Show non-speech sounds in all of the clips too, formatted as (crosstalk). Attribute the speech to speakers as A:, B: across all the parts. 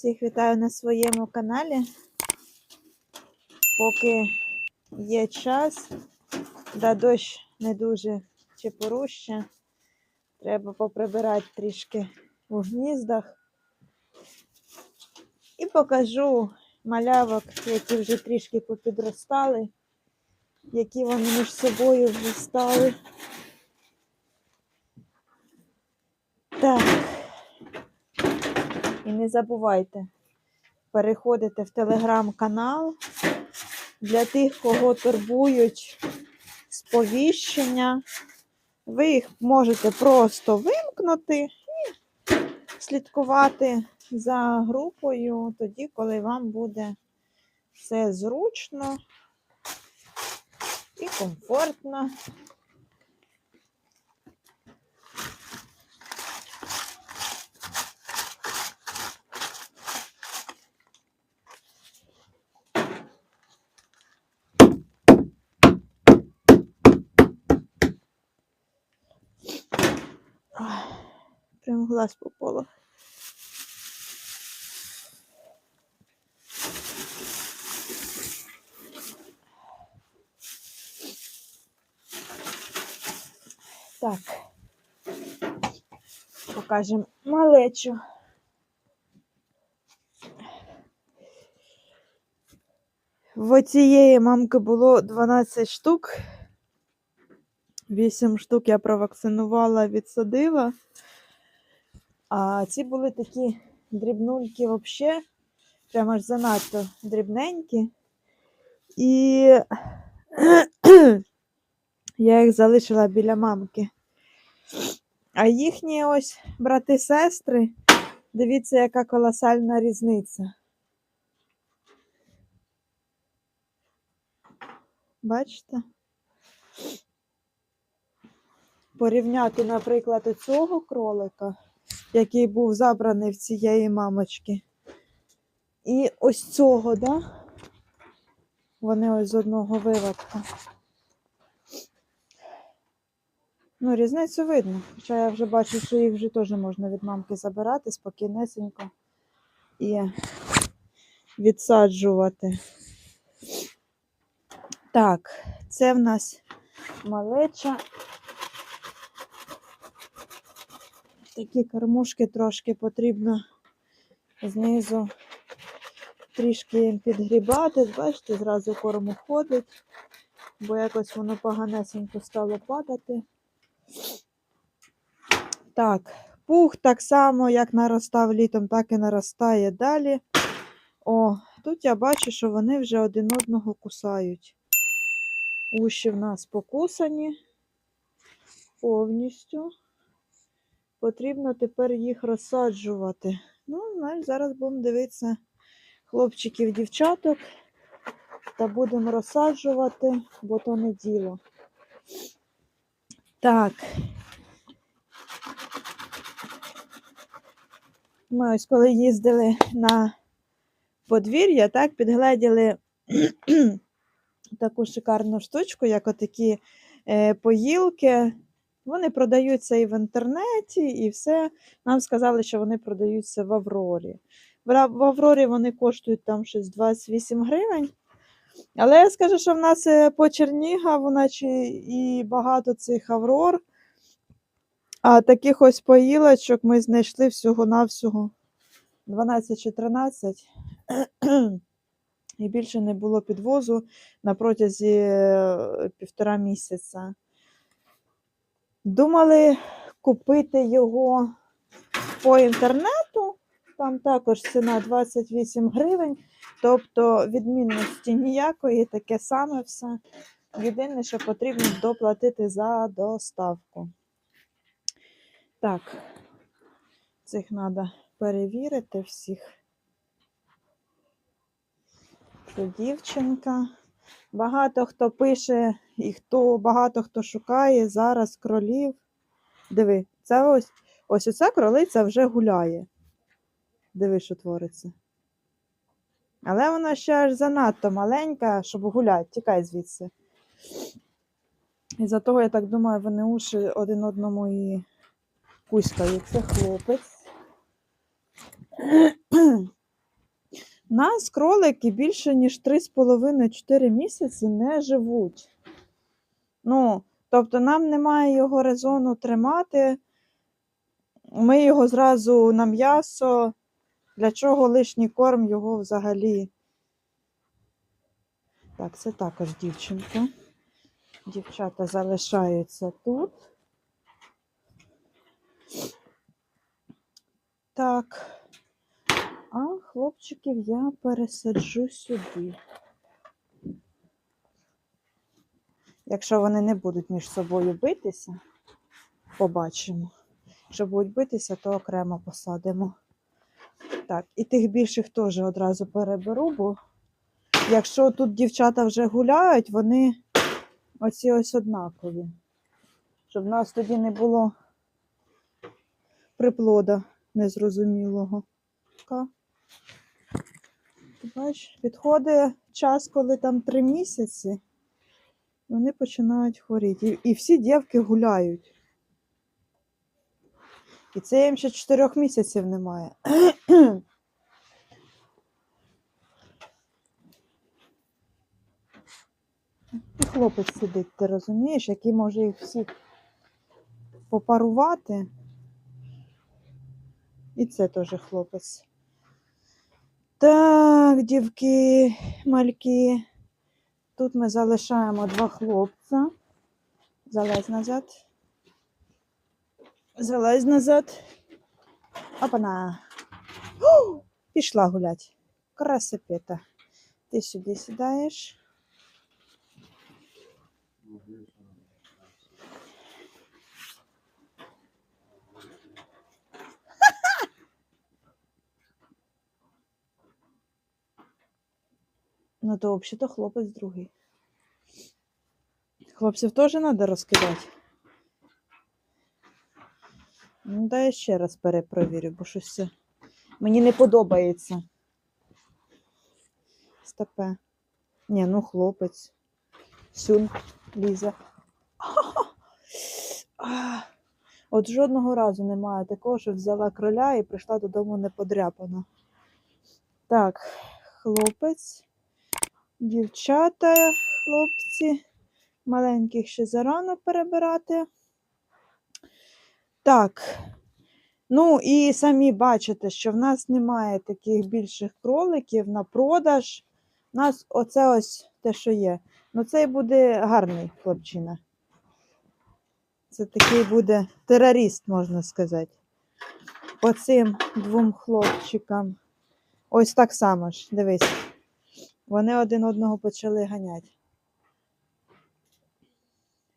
A: Всіх вітаю на своєму каналі. Поки є час, да дощ не дуже чепуруще, треба поприбирати трішки у гніздах. І покажу малявок, які вже трішки попідростали, які вони між собою вже стали. Так. І не забувайте переходити в телеграм-канал для тих, кого турбують сповіщення. Ви їх можете просто вимкнути і слідкувати за групою тоді, коли вам буде все зручно і комфортно. Прям глаз попало. Так. Покажемо малечу. В оцієї мамки було 12 штук. 8 штук я провакцинувала, відсадила. А ці були такі дрібнульки взагалі, прямо аж занадто дрібненькі. І (clears throat) я їх залишила біля мамки. А їхні ось брати-сестри, дивіться, яка колосальна різниця. Бачите? порівняти, наприклад, цього кролика, який був забраний в цієї мамочки. І ось цього, да? Вони ось з одного виводка. Ну, різницю видно. Хоча я вже бачу, що їх вже теж можна від мамки забирати спокійнесенько і відсаджувати. Так, це в нас малеча. Такі кормушки трошки потрібно знизу трішки підгрібати. Бачите, зразу корм уходить, бо якось воно поганесенько стало падати. Так, пух так само, як наростав літом, так і наростає далі. О, тут я бачу, що вони вже один одного кусають. Уші в нас покусані повністю потрібно тепер їх розсаджувати. Ну, знаєш, зараз будемо дивитися хлопчиків, дівчаток та будемо розсаджувати, бо то не діло. Так. Ми ось коли їздили на подвір'я, так, підгледіли (clears throat) таку шикарну штучку, як отакі е, поїлки. Вони продаються і в інтернеті, і все. Нам сказали, що вони продаються в Аврорі. В Аврорі вони коштують там щось 28 гривень. Але я скажу, що в нас е, по Чернігаву, наче і багато цих Аврор. А таких ось поїлочок ми знайшли всього-навсього 12 чи 13. І більше не було підвозу на протязі е, півтора місяця. Думали купити його по інтернету. Там також ціна 28 гривень. Тобто відмінності ніякої, таке саме все. Єдине, що потрібно доплатити за доставку. Так, цих треба перевірити всіх. Це дівчинка. Багато хто пише і хто багато хто шукає зараз кролів. Диви, це ось ось оця кролиця вже гуляє. Диви, що твориться. Але вона ще аж занадто маленька, щоб гуляти. Тікай звідси. І за того, я так думаю, вони уші один одному і кузькають. Це хлопець. Нас кролики більше, ніж 3,5-4 місяці не живуть. Ну, тобто нам немає його резону тримати. Ми його зразу на м'ясо. Для чого лишній корм його взагалі? Так, це також дівчинка. Дівчата залишаються тут. Так. А хлопчиків я пересаджу сюди. Якщо вони не будуть між собою битися, побачимо. Якщо будуть битися, то окремо посадимо. Так, і тих більших теж одразу переберу, бо якщо тут дівчата вже гуляють, вони оці ось однакові. Щоб в нас тоді не було приплода незрозумілого. Ти бачиш, підходить час, коли там три місяці, вони починають хворіти. І всі дівки гуляють. І це їм ще чотирьох місяців немає. І хлопець сидить, ти розумієш, який може їх всіх попарувати. І це теж хлопець. Так, дівки, мальки. Тут ми залишаємо два хлопця. Залазь назад. Залазь назад. Опана. О, пішла гулять. Красопета. Ти сюди сідаєш. Ну, то взагалі-то хлопець другий. Хлопців теж треба розкидати. Ну, дай я ще раз перепровірю, бо щось це мені не подобається. Стопе. Ні, ну хлопець. Сюн лізе. (laughs) От жодного разу немає такого, що взяла кроля і прийшла додому не подряпана. Так, хлопець, дівчата, хлопці. Маленьких ще зарано перебирати. Так. Ну і самі бачите, що в нас немає таких більших кроликів на продаж. У нас оце ось те, що є. Ну, цей буде гарний хлопчина. Це такий буде терорист, можна сказати. По цим двом хлопчикам. Ось так само ж, дивись. Вони один одного почали ганяти.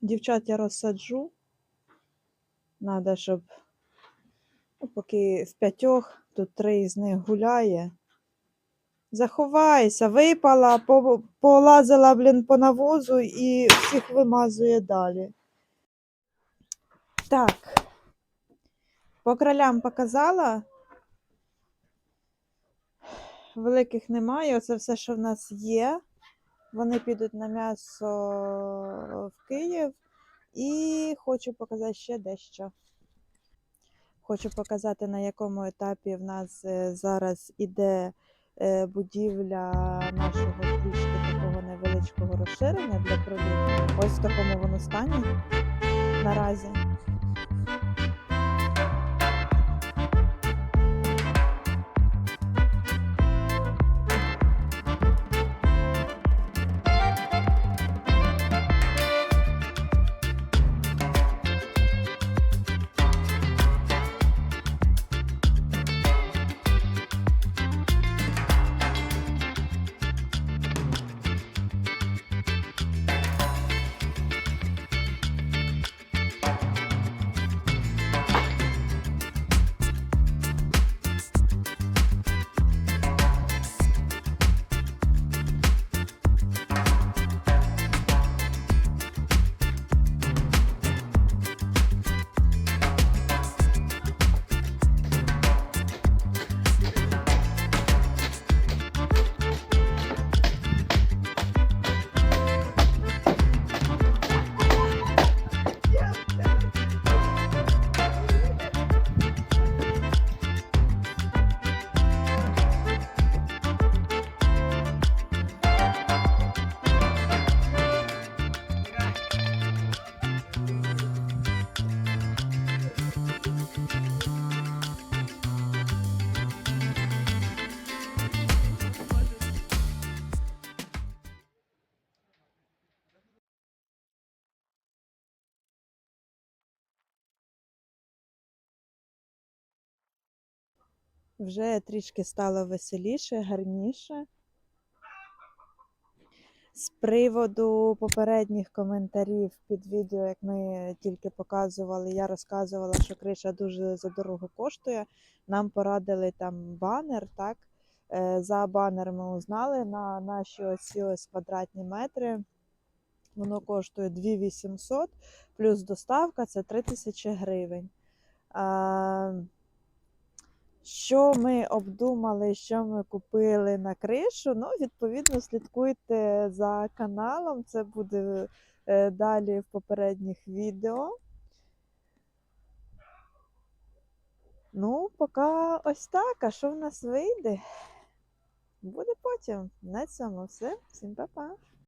A: Дівчат я розсаджу. Надо, щоб ну, поки в п'ятьох, тут три з них гуляє. Заховайся, випала, полазила, блін, по навозу і всіх вимазує далі. Так. По кролям показала. Великих немає. Оце все, що в нас є. Вони підуть на м'ясо в Київ. І хочу показати ще дещо. Хочу показати, на якому етапі в нас е, зараз іде е, будівля нашого трішки такого невеличкого розширення для кролів. Ось в такому воно стані наразі. Вже трішки стало веселіше, гарніше. З приводу попередніх коментарів під відео, як ми тільки показували, я розказувала, що криша дуже задорого коштує. Нам порадили там банер, так? Е, За банер ми узнали на наші ось ось квадратні метри. Воно коштує 2800 плюс доставка це 3000 гривень. Що ми обдумали, що ми купили на кришу? Ну, відповідно, слідкуйте за каналом. Це буде е, далі в попередніх відео. Ну, поки ось так. А що в нас вийде? Буде потім. На цьому все. Всім па-па.